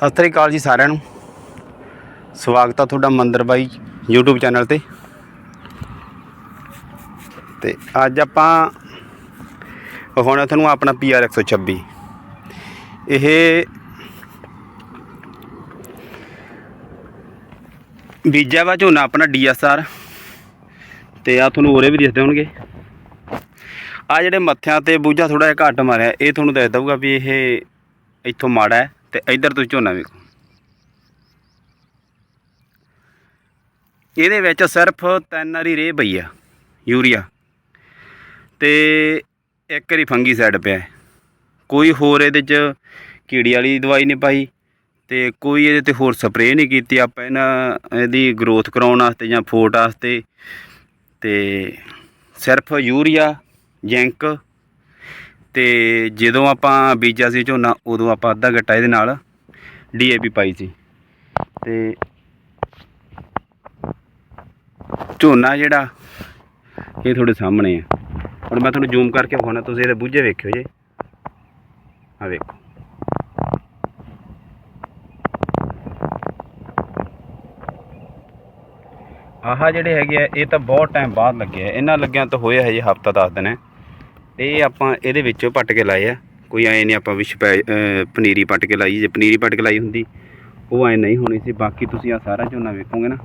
ਸਤਿ ਸ੍ਰੀ ਅਕਾਲ ਜੀ ਸਾਰਿਆਂ ਨੂੰ। ਸਵਾਗਤ ਆ ਤੁਹਾਡਾ ਮੰਦਰ ਬਾਈ YouTube ਚੈਨਲ ਤੇ। ਤੇ ਅੱਜ ਆਪਾਂ ਹੁਣ ਤੁਹਾਨੂੰ ਆਪਣਾ PR 126 ਇਹ ਬੀਜਾ ਵਾ ਝੋਨਾ ਆਪਣਾ DSR ਤੇ ਆ ਤੁਹਾਨੂੰ ਉਰੇ ਵੀ ਦਿਸਦੇ ਹੋਣਗੇ ਆ ਜਿਹੜੇ ਮੱਥਿਆਂ ਤੇ ਬੂਝਾ ਥੋੜਾ ਜਿਹਾ ਘੱਟ ਮਾਰਿਆ, ਇਹ ਤੁਹਾਨੂੰ ਦੱਸ ਦਊਗਾ ਵੀ ਇਹ ਇੱਥੋਂ ਮਾੜਾ ਹੈ। ਤੇ ਇੱਧਰ ਤੁਸੀਂ ਝੋਨਾ ਵੇਖੋ। ਇਹਦੇ ਵਿੱਚ ਸਿਰਫ ਤਿੰਨ ਵਾਰੀ ਰੇਹ ਪਈ ਆ, ਯੂਰੀਆ। ਤੇ ਇੱਕ ਵਾਰੀ ਫੰਗੀ ਸਾਈਡ ਪਿਆ। ਕੋਈ ਹੋਰ ਇਹਦੇ ਚ ਕੀੜੀ ਵਾਲੀ ਦਵਾਈ ਨਹੀਂ ਪਾਈ ਤੇ ਕੋਈ ਇਹਦੇ ਤੇ ਹੋਰ ਸਪਰੇਅ ਨਹੀਂ ਕੀਤੀ। ਆਪਾਂ ਇਹਨਾਂ, ਇਹਦੀ ਗਰੋਥ ਕਰਾਉਣ ਵਾਸਤੇ ਜਾਂ ਫੋਟ ਵਾਸਤੇ ਤੇ ਸਿਰਫ ਯੂਰੀਆ, ਜਿੰਕ ਤੇ ਜਦੋਂ ਆਪਾਂ ਬੀਜਿਆ ਸੀ ਝੋਨਾ, ਉਦੋਂ ਆਪਾਂ ਅੱਧਾ ਗੱਟਾ ਇਹਦੇ ਨਾਲ ਡੀਏਪੀ ਪਾਈ ਸੀ। ਤੇ ਝੋਨਾ ਜਿਹੜਾ, ਇਹ ਤੁਹਾਡੇ ਸਾਹਮਣੇ ਆ। ਹੁਣ ਮੈਂ ਤੁਹਾਨੂੰ ਜ਼ੂਮ ਕਰਕੇ ਵਿਖਾਉਣਾ, ਤੁਸੀਂ ਇਹਦੇ ਬੂਝੇ ਵੇਖਿਓ ਜੇ। ਆ ਵੇਖੋ। ਆਹ ਜਿਹੜੇ ਹੈਗੇ ਆ, ਇਹ ਤਾਂ ਬਹੁਤ ਟਾਈਮ ਬਾਅਦ ਲੱਗੇ ਆ। ਇਹਨਾਂ ਲੱਗਿਆਂ ਤਾਂ ਹੋਇਆ ਹਜੇ ਹਫਤਾ 10 ਦਿਨ। ਹੈ ਇਹ ਆਪਾਂ ਇਹਦੇ ਵਿੱਚੋਂ ਪੱਟ ਕੇ ਲਾਏ ਆ। ਕੋਈ ਐ ਨਹੀਂ ਆਪਾਂ ਵੀ ਸਪੈ ਪਨੀਰੀ ਪੱਟ ਕੇ ਲਾਈ ਜੇ ਪਨੀਰੀ ਪੱਟ ਕੇ ਲਾਈ ਹੁੰਦੀ, ਉਹ ਐ ਨਹੀਂ ਹੋਣੀ ਸੀ। ਬਾਕੀ ਤੁਸੀਂ ਆ ਸਾਰਾ ਝੋਨਾ ਵੇਖੋਗੇ ਨਾ।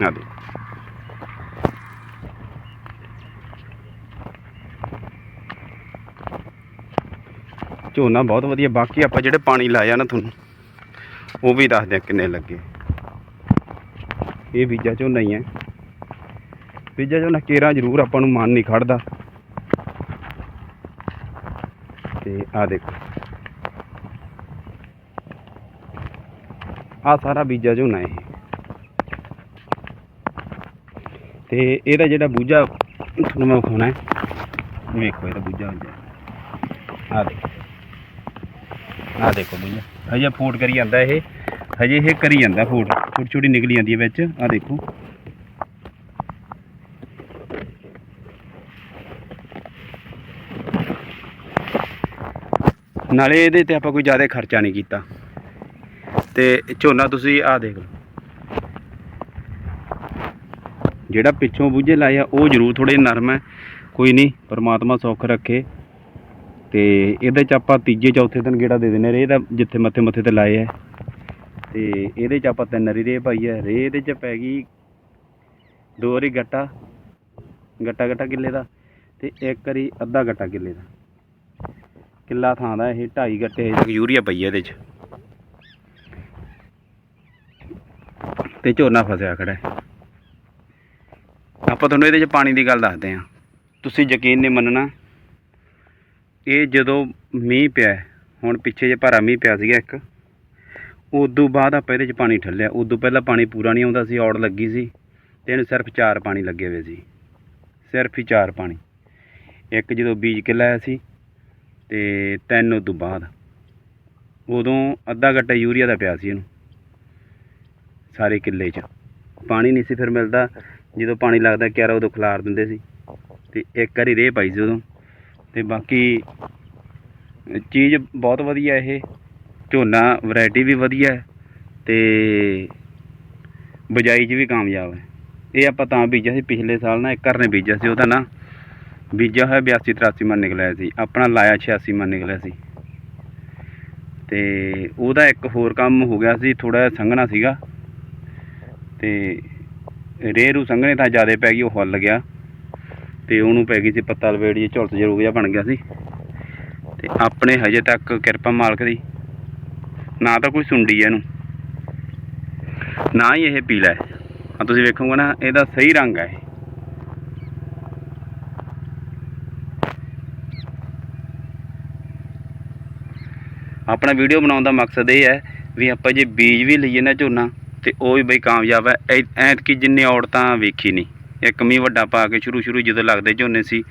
ਆ ਦੇ। ਝੋਨਾ ਬਹੁਤ ਵਧੀਆ। ਬਾਕੀ ਆਪਾਂ ਜਿਹੜੇ ਪਾਣੀ ਲਾਇਆ ਨਾ ਤੁਹਾਨੂੰ, ਉਹ ਵੀ ਦੱਸਦੇ ਆ ਕਿੰਨੇ ਲੱਗੇ। ਇਹ ਬੀਜਾ ਝੋਨਾ ਹੀ ਹੈ। ਬੀਜਾ ਝੋਨਾ ਕੇਰਾ ਜ਼ਰੂਰ ਆਪਾਂ ਨੂੰ ਮਨ ਨਹੀਂ ਖੜਦਾ। ਤੇ ਆ ਦੇਖੋ। ਆ ਸਾਰਾ ਬੀਜਾ ਝੋਨਾ ਇਹ। ਤੇ ਇਹਦਾ ਜਿਹੜਾ ਬੂਝਾ ਤੁਹਾਨੂੰ ਮੈਂ ਵਿਖਾਉਣਾ ਹੈ। ਵੇਖੋ ਇਹਦਾ ਬੂਝਾ ਹੁੰਦਾ ਆ ਦੇਖੋ। ਆ ਦੇਖੋ ਬੂਝਾ। ਹਜੇ ਫੂਟ ਕਰੀ ਜਾਂਦਾ ਇਹ। ਹਜੇ ਇਹ ਕਰੀ ਜਾਂਦਾ ਫੂਟ। ਛੋਟੀ ਛੋਟੀ ਨਿਕਲੀ ਜਾਂਦੀ ਹੈ ਵਿੱਚ। ਆ ਦੇਖੋ। ਨਾਲੇ ਇਹਦੇ ਤੇ ਆਪਾਂ ਕੋਈ ਜ਼ਿਆਦਾ ਖਰਚਾ ਨਹੀਂ ਕੀਤਾ। ਤੇ ਝੋਨਾ ਤੁਸੀਂ ਆ ਦੇਖ ਲਓ। ਜਿਹੜਾ ਪਿੱਛੋਂ ਬੂਝੇ ਲਾਏ ਆ, ਉਹ ਜ਼ਰੂਰ ਥੋੜੇ ਨਰਮ ਹੈ। ਕੋਈ ਨਹੀਂ, ਪਰਮਾਤਮਾ ਸੌਖ ਰੱਖੇ। ਤੇ ਇਹਦੇ ਚ ਆਪਾਂ ਤੀਜੇ, ਚੌਥੇ ਦਿਨ ਗੇੜਾ ਦੇ ਦਿੰਨੇ ਰੇ ਇਹਦਾ ਜਿੱਥੇ ਮੱਥੇ ਮੱਥੇ ਤੇ ਲਾਏ ਆ। ਤੇ ਇਹਦੇ ਚ ਆਪਾਂ ਤਿੰਨ ਰੀ ਰੇ ਪਾਈ ਹੈ ਰੇ ਇਹਦੇ ਚ ਪੈ ਗਈ ਦੋ ਵਾਰੀ ਗੱਟਾ ਗੱਟਾ ਗੱਟਾ ਕਿੱਲੇ ਦਾ ਤੇ ਇੱਕ ਵਾਰੀ ਅੱਧਾ ਗੱਟਾ ਕਿੱਲੇ ਦਾ। ਕਿੱਲਾ ਥਾਂ ਦਾ ਇਹ ਢਾਈ ਗੱਟੇ ਹਜੇ ਤੱਕ ਯੂਰੀਆ ਪਈ ਹੈ ਇਹਦੇ ਚ। ਤੇ ਝੋਨਾ ਫਸਿਆ ਖੜਾ ਹੈ। ਆਪਾਂ ਤੁਹਾਨੂੰ ਇਹਦੇ ਚ ਪਾਣੀ ਦੀ ਗੱਲ ਦੱਸਦੇ ਹਾਂ। ਤੁਸੀਂ ਯਕੀਨ ਨਹੀਂ ਮੰਨਣਾ। ਇਹ ਜਦੋਂ ਮੀਂਹ ਪਿਆ ਹੁਣ ਪਿੱਛੇ ਜੇ ਭਾਰਾ ਮੀਂਹ ਪਿਆ ਸੀਗਾ ਇੱਕ। ਉਦੋਂ ਬਾਅਦ ਆਪਾਂ ਇਹਦੇ ਚ ਪਾਣੀ ਠੱਲਿਆ। ਉਦੋਂ ਪਹਿਲਾਂ ਪਾਣੀ ਪੂਰਾ ਨਹੀਂ ਆਉਂਦਾ ਸੀ, ਔੜ ਲੱਗੀ ਸੀ ਤੇ ਇਹਨੂੰ ਸਿਰਫ ਚਾਰ ਪਾਣੀ ਲੱਗੇ ਹੋਏ ਸੀ। ਸਿਰਫ ਹੀ ਚਾਰ ਪਾਣੀ। ਇੱਕ ਜਦੋਂ ਬੀਜ ਕੇ ਲਾਇਆ ਸੀ ਤੇ ਤਿੰਨ ਉਦੋਂ ਬਾਅਦ। ਉਦੋਂ ਅੱਧਾ ਗੱਟਾ ਯੂਰੀਆ ਦਾ ਪਿਆ ਸੀ ਇਹਨੂੰ ਸਾਰੇ ਕਿੱਲੇ 'ਚ। ਪਾਣੀ ਨਹੀਂ ਸੀ ਫਿਰ ਮਿਲਦਾ। ਜਦੋਂ ਪਾਣੀ ਲੱਗਦਾ ਕਿਆਰਾ ਉਦੋਂ ਖਲਾਰ ਦਿੰਦੇ ਸੀ। ਤੇ ਇੱਕ ਵਾਰੀ ਰੇਹ ਪਾਈ ਸੀ ਉਦੋਂ। ਤੇ ਬਾਕੀ ਚੀਜ਼ ਬਹੁਤ ਵਧੀਆ ਇਹ। ਝੋਨਾ ਵੈਰਾਈਟੀ ਵੀ ਵਧੀਆ ਹੈ ਤੇ ਬਜਾਈ 'ਚ ਵੀ ਕਾਮਯਾਬ ਹੈ। ਇਹ ਆਪਾਂ ਤਾਂ ਬੀਜਿਆ ਸੀ, ਪਿਛਲੇ ਸਾਲ ਨਾ ਇੱਕ ਘਰ ਨੇ ਬੀਜਿਆ ਸੀ ਉਹਦਾ ਨਾ। ਬੀਜਿਆ ਹੋਇਆ 82 83 ਮਨ ਨਿਕਲਿਆ ਸੀ, ਆਪਣਾ ਲਾਇਆ 86 ਮਨ ਨਿਕਲਿਆ ਸੀ। ਤੇ ਉਹਦਾ ਇੱਕ ਹੋਰ ਕੰਮ ਹੋ ਗਿਆ ਸੀ ਥੋੜਾ ਜਿਹਾ ਸੰਘਣਾ ਸੀਗਾ। ਤੇ ਰੇਹਰੂ ਸੰਘਣੇ ਤਾਂ ਜ਼ਿਆਦਾ ਪੈ ਗਈ, ਉਹ ਹੱਲ ਗਿਆ। ਤੇ ਉਹਨੂੰ ਪੈ ਗਈ ਸੀ ਪੱਤਾ ਲਵੇੜੀ ਝੁਲਤ ਜਰੂਗ ਜਿਹਾ ਬਣ ਗਿਆ ਸੀ। ਤੇ ਆਪਣੇ ਹਜੇ ਤੱਕ ਕਿਰਪਾ ਮਾਲਕ ਦੀ ਨਾ ਤਾਂ ਕੋਈ ਸੁੰਡੀ ਹੈ ਇਹਨੂੰ। ਨਾ ਹੀ ਇਹ ਪੀਲਾ ਹੈ। ਆ ਤੁਸੀਂ ਵੇਖੋਗੇ ਨਾ, ਇਹਦਾ ਸਹੀ ਰੰਗ ਹੈ ਆਪਣਾ ਵੀਡੀਓ ਬਣਾਉਣ ਦਾ ਮਕਸਦ ਇਹ ਹੈ ਵੀ ਆਪਾਂ ਜੇ ਬੀਜ ਵੀ ਲਈਏ ਨਾ ਝੋਨਾ, ਤੇ ਉਹ ਵੀ ਬਈ ਕਾਮਯਾਬ ਹੈ। ਐ- ਐਤਕੀ ਜਿੰਨੇ ਔਰਤਾਂ ਵੇਖੀ ਨਹੀਂ ਇੱਕ ਮੀਂਹ ਵੱਡਾ ਪਾ ਕੇ ਸ਼ੁਰੂ ਸ਼ੁਰੂ ਜਦੋਂ ਲੱਗਦੇ ਝੋਨੇ ਸੀ,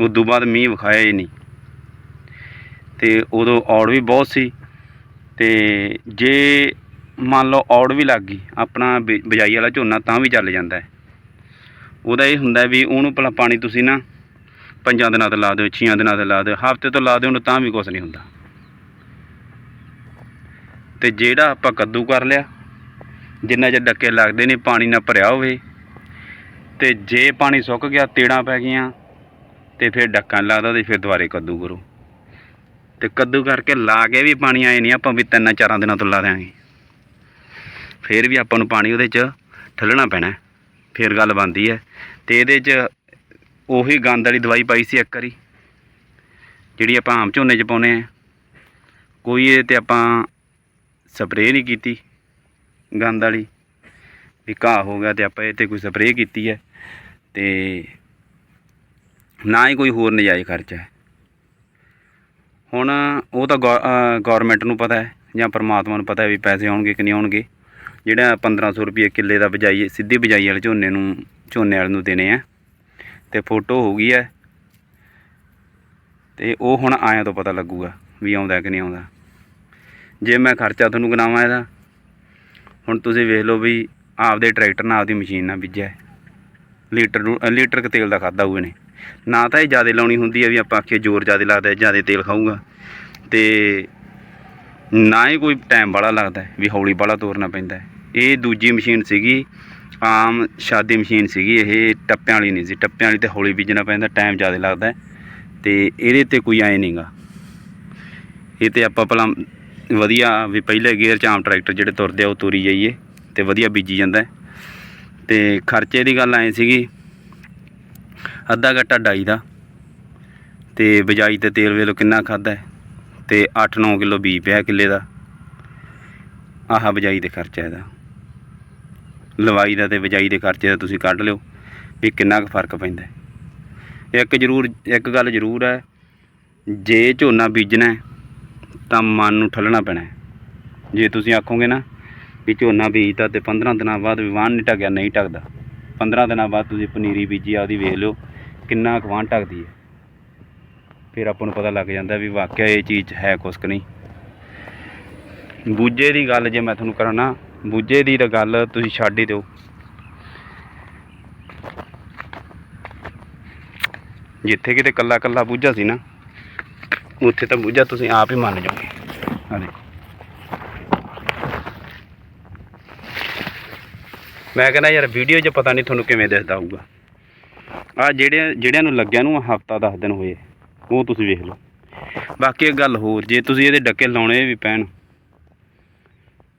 ਉਦੋਂ ਬਾਅਦ ਮੀਂਹ ਵਿਖਾਇਆ ਹੀ ਨਹੀਂ। ਤੇ ਉਦੋਂ ਔੜ ਵੀ ਬਹੁਤ ਸੀ। ਅਤੇ ਜੇ ਮੰਨ ਲਓ ਔੜ ਵੀ ਲੱਗ ਗਈ, ਆਪਣਾ ਬਿ- ਬਿਜਾਈ ਵਾਲਾ ਝੋਨਾ ਤਾਂ ਵੀ ਚੱਲ ਜਾਂਦਾ ਉਹਦਾ ਇਹ ਹੁੰਦਾ ਵੀ ਉਹਨੂੰ ਭਲਾ ਪਾਣੀ ਤੁਸੀਂ ਨਾ ਪੰਜਾਂ ਦਿਨਾਂ ਤੋਂ ਲਾ ਦਿਓ, ਛੀਆਂ ਦਿਨਾਂ ਤੋਂ ਲਾ ਦਿਓ, ਹਫ਼ਤੇ ਤੋਂ ਲਾ ਦਿਓ, ਉਹਨੂੰ ਤਾਂ ਵੀ ਕੁਝ ਨਹੀਂ ਹੁੰਦਾ। ਤੇ ਜਿਹੜਾ ਆਪਾਂ ਕੱਦੂ ਕਰ ਲਿਆ, ਜਿੰਨਾ ਚਿਰ ਡੱਕੇ ਲੱਗਦੇ ਨੇ ਪਾਣੀ ਨਾ ਭਰਿਆ ਹੋਵੇ, ਤੇ ਜੇ ਪਾਣੀ ਸੁੱਕ ਗਿਆ, ਤੇੜਾਂ ਪੈ ਗਈਆਂ, ਤੇ ਫਿਰ ਡੱਕਾ ਨੀ ਲੱਗਦਾ ਤੇ ਫਿਰ ਦੁਬਾਰੇ ਕੱਦੂ ਕਰੋ। ਤੇ ਕੱਦੂ ਕਰਕੇ ਲਾ ਕੇ ਵੀ ਪਾਣੀ ਆਏ ਨਹੀਂ, ਆਪਾਂ ਵੀ ਤਿੰਨ ਚਾਰਾਂ ਦਿਨਾਂ ਤੋਂ ਲਾ ਦਿਆਂਗੇ। ਫਿਰ ਵੀ ਆਪਾਂ ਨੂੰ ਪਾਣੀ ਉਹਦੇ 'ਚ ਠੱਲਣਾ ਪੈਣਾ ਹੈ। ਫਿਰ ਗੱਲ ਬਣਦੀ ਹੈ। ਤੇ ਇਹਦੇ 'ਚ ਉਹੀ ਗੰਦ ਵਾਲੀ ਦਵਾਈ ਪਾਈ ਸੀ ਇੱਕ ਵਾਰੀ, ਜਿਹੜੀ ਆਪਾਂ ਆਮ ਝੋਨੇ 'ਚ ਪਾਉਨੇ ਆ ਕੋਈ ਇਹ ਤੇ ਆਪਾਂ ਸਪਰੇਅ ਨਹੀਂ ਕੀਤੀ ਗੰਦ ਵਾਲੀ। ਵੀ ਘਾਹ ਹੋ ਗਿਆ ਤੇ ਆਪਾਂ ਇਹ ਤੇ ਕੋਈ ਸਪਰੇਅ ਕੀਤੀ ਹੈ। ਤੇ ਨਾ ਹੀ ਕੋਈ ਹੋਰ ਨਜਾਇਜ਼ ਖਰਚਾ ਹੈ। ਹੁਣ ਉਹ ਤਾਂ ਗਵਰਨਮੈਂਟ ਨੂੰ ਪਤਾ ਹੈ, ਜਾਂ ਪਰਮਾਤਮਾ ਨੂੰ ਪਤਾ ਹੈ ਵੀ ਪੈਸੇ ਆਉਣਗੇ ਕਿ ਨਹੀਂ ਆਉਣਗੇ। ਜਿਹੜਾ 1500 ਰੁਪਏ ਕਿੱਲੇ ਦਾ ਬਜਾਈ ਸਿੱਧੀ ਬਜਾਈ ਵਾਲੇ ਝੋਨੇ ਨੂੰ, ਝੋਨੇ ਵਾਲੇ ਨੂੰ ਦੇਣੇ ਆ। ਤੇ ਫੋਟੋ ਹੋ ਗਈ ਹੈ। ਤੇ ਉਹ ਹੁਣ ਆਇਆਂ ਤੋਂ ਪਤਾ ਲੱਗੂਗਾ ਵੀ ਆਉਂਦਾ ਕਿ ਨਹੀਂ ਆਉਂਦਾ। ਜੇ ਮੈਂ ਖਰਚਾ ਤੁਹਾਨੂੰ ਗਿਣਾਵਾਂ ਇਹਦਾ, ਹੁਣ ਤੁਸੀਂ ਵੇਖ ਲਓ ਵੀ ਆਪਦੇ ਟਰੈਕਟਰ ਨਾਲ ਆਪਦੀ ਮਸ਼ੀਨ ਨਾਲ ਬੀਜਿਆ ਲੀਟਰ ਨੂੰ- ਲੀਟਰ ਕੁ ਤੇਲ ਦਾ ਖਾਦਾ ਹੋਏ ਨੇ ਨਾ ਤਾਂ ਇਹ ਜ਼ਿਆਦਾ ਲਾਉਣੀ ਹੁੰਦੀ ਹੈ ਵੀ ਆਪਾਂ ਆਖੀਏ ਜ਼ੋਰ ਜ਼ਿਆਦਾ ਲੱਗਦਾ, ਜ਼ਿਆਦਾ ਤੇਲ ਖਾਊਗਾ। ਤੇ ਨਾ ਹੀ ਕੋਈ ਟਾਈਮ ਵਾਲਾ ਲੱਗਦਾ, ਵੀ ਹੌਲੀ ਵਾਲਾ ਤੋਰਨਾ ਪੈਂਦਾ। ਇਹ ਦੂਜੀ ਮਸ਼ੀਨ ਸੀਗੀ, ਆਮ ਸ਼ਾਦੀ ਮਸ਼ੀਨ ਸੀਗੀ, ਇਹ ਟੱਪਿਆਂ ਵਾਲੀ ਨਹੀਂ ਸੀ। ਟੱਪਿਆਂ ਵਾਲੀ ਤੇ ਹੌਲੀ ਬੀਜਣਾ ਪੈਂਦਾ ਟਾਈਮ ਜ਼ਿਆਦਾ ਲੱਗਦਾ। ਹੈ ਤੇ ਇਹਦੇ ਤੇ ਕੋਈ ਐ ਨਹੀਂਗਾ ਇਹ ਤੇ ਆਪਾਂ ਭਲਾ ਵਧੀਆ ਵੀ ਪਹਿਲੇ ਗੇਅਰ ਚ ਆਮ ਟਰੈਕਟਰ ਜਿਹੜੇ ਤੁਰਦੇ ਆ, ਉਹ ਤੋਰੀ ਜਾਈਏ ਤੇ ਵਧੀਆ ਬੀਜੀ ਜਾਂਦਾ। ਹੈ। ਤੇ ਖਰਚੇ ਦੀ ਗੱਲ ਐ ਸੀਗੀ ਅੱਧਾ ਗੱਟਾ ਡਾਈ ਦਾ। ਤੇ ਬਜਾਈ ਤੇ ਤੇਲ ਵੇਲੋ ਕਿੰਨਾ ਖਾਦਾ ਹੈ? ਤੇ 8-9 ਕਿਲੋ ਬੀ ਪਿਆ ਕਿੱਲੇ ਦਾ। ਆਹ ਬਜਾਈ ਦੇ ਖਰਚਾ ਇਹਦਾ। ਲਵਾਈ ਦਾ ਤੇ ਬਜਾਈ ਦੇ ਖਰਚੇ ਦਾ ਤੁਸੀਂ ਕੱਢ ਲਿਓ ਵੀ ਕਿੰਨਾ ਕੁ ਫ਼ਰਕ ਪੈਂਦਾ ਇੱਕ ਜ਼ਰੂਰ, ਇੱਕ ਗੱਲ ਜ਼ਰੂਰ ਹੈ, ਜੇ ਝੋਨਾ ਬੀਜਣਾ ਤਾਂ ਮਨ ਨੂੰ ਠੱਲਣਾ ਪੈਣਾ ਜੇ ਤੁਸੀਂ ਆਖੋਗੇ ਨਾ ਵੀ ਝੋਨਾ ਬੀਜਤਾ ਤੇ 15 ਦਿਨਾਂ ਬਾਅਦ ਵੀ ਵਾਹਣ ਨਹੀਂ ਟਕਿਆ ਨਹੀਂ ਟਕਦਾ 15 ਦਿਨਾਂ ਬਾਅਦ ਤੁਸੀਂ ਪਨੀਰੀ ਬੀਜੀ ਆ ਉਹਦੀ ਵੇਖ ਲਿਓ। ਕਿੰਨਾ ਕੁ ਢੱਕਦੀ ਹੈ। ਫਿਰ ਆਪਾਂ ਨੂੰ ਪਤਾ ਲੱਗ ਜਾਂਦਾ ਵੀ ਵਾਕਿਆ ਇਹ ਚੀਜ਼ ਹੈ ਕੁਛ ਕੁ ਨਹੀਂ। ਬੂਜੇ ਦੀ ਗੱਲ ਜੇ ਮੈਂ ਤੁਹਾਨੂੰ ਕਰਾਂ ਨਾ ਬੂਜੇ ਦੀ ਤਾਂ ਗੱਲ ਤੁਸੀਂ ਛੱਡ ਹੀ ਦਿਓ। ਜਿੱਥੇ ਕਿਤੇ ਕੱਲਾ ਕੱਲਾ ਬੂਝਾ ਸੀ ਨਾ, ਉੱਥੇ ਤਾਂ ਬੂਝਾ ਤੁਸੀਂ ਆਪ ਹੀ ਮੰਨ ਜਾਓਗੇ। ਆ ਦੇਖੋ। ਮੈਂ ਕਹਿੰਦਾ ਯਾਰ ਵੀਡੀਓ 'ਚ ਪਤਾ ਨਹੀਂ ਤੁਹਾਨੂੰ ਕਿਵੇਂ ਦਿਸਦਾ ਹੋਊਗਾ। ਆ ਜਿਹੜੇ ਜਿਹੜਿਆਂ ਨੂੰ ਲੱਗਿਆ ਨੂੰ ਹਫਤਾ 10 ਦਿਨ ਹੋਏ, ਉਹ ਤੁਸੀਂ ਵੇਖ ਲਓ। ਬਾਕੀ ਇੱਕ ਗੱਲ ਹੋਰ, ਜੇ ਤੁਸੀਂ ਇਹਦੇ ਡੱਕੇ ਲਾਉਣੇ ਵੀ ਪੈਣ,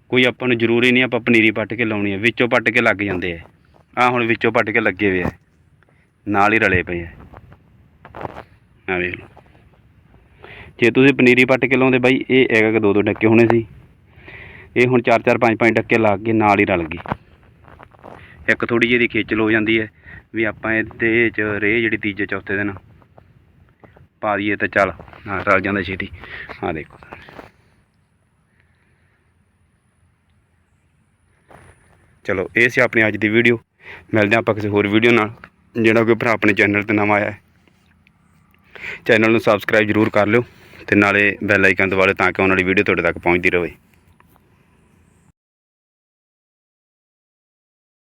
ਕੋਈ ਆਪਾਂ ਨੂੰ ਜ਼ਰੂਰੀ ਨਹੀਂ ਆਪਾਂ ਪਨੀਰੀ ਪੱਟ ਕੇ ਲਾਉਣੀ ਹੈ, ਵਿੱਚੋਂ ਪੱਟ ਕੇ ਲੱਗ ਜਾਂਦੇ ਆ। ਆ ਹੁਣ ਵਿੱਚੋਂ ਪੱਟ ਕੇ ਲੱਗੇ ਹੋਏ ਆ, ਨਾਲ ਹੀ ਰਲੇ ਪਏ ਆ। ਆ ਵੇਖ ਲਓ। ਜੇ ਤੁਸੀਂ ਪਨੀਰੀ ਪੱਟ ਕੇ ਲਾਉਂਦੇ ਬਾਈ, ਇਹ ਇੱਕ ਇੱਕ ਦੋ ਦੋ ਡੱਕੇ ਹੋਣੇ ਸੀ। ਇਹ ਹੁਣ ਚਾਰ ਚਾਰ ਪੰਜ ਪੰਜ ਡੱਕੇ ਲੱਗ ਕੇ ਨਾਲ ਹੀ ਰਲ ਗਈ ਇੱਕ ਥੋੜੀ ਜਿਹੀ ਦੀ ਖੇਚਲ ਹੋ ਜਾਂਦੀ ਹੈ। ਵੀ ਆਪਾਂ ਇਹਦੇ ਚ ਰੇ ਜਿਹੜੀ ਤੀਜੇ, ਚੌਥੇ ਦਿਨ। ਪਾ ਦਈਏ ਤਾਂ ਚੱਲ ਹਾਂ ਰਲ ਜਾਂਦਾ ਛੇਤੀ। ਹਾਂ ਦੇਖੋ। ਚਲੋ, ਇਹ ਸੀ ਆਪਣੀ ਅੱਜ ਦੀ ਵੀਡੀਓ। ਮਿਲਦੇ ਹਾਂ ਆਪਾਂ ਕਿਸੇ ਹੋਰ ਵੀਡੀਓ ਨਾਲ, ਜਿਹੜਾ ਕੋਈ ਭਰਾ ਆਪਣੇ ਚੈਨਲ ਤੇ ਨਵਾਂ ਆਇਆ ਹੈ। ਚੈਨਲ ਨੂੰ ਸਬਸਕ੍ਰਾਈਬ ਜ਼ਰੂਰ ਕਰ ਲਿਓ ਤੇ ਨਾਲੇ ਬੈਲ ਆਈਕਨ ਦਬਾ ਲਿਓ ਤਾਂ ਕਿ ਆਉਣ ਵਾਲੀ ਵੀਡੀਓ ਤੁਹਾਡੇ ਤੱਕ ਪਹੁੰਚਦੀ ਰਹੇ।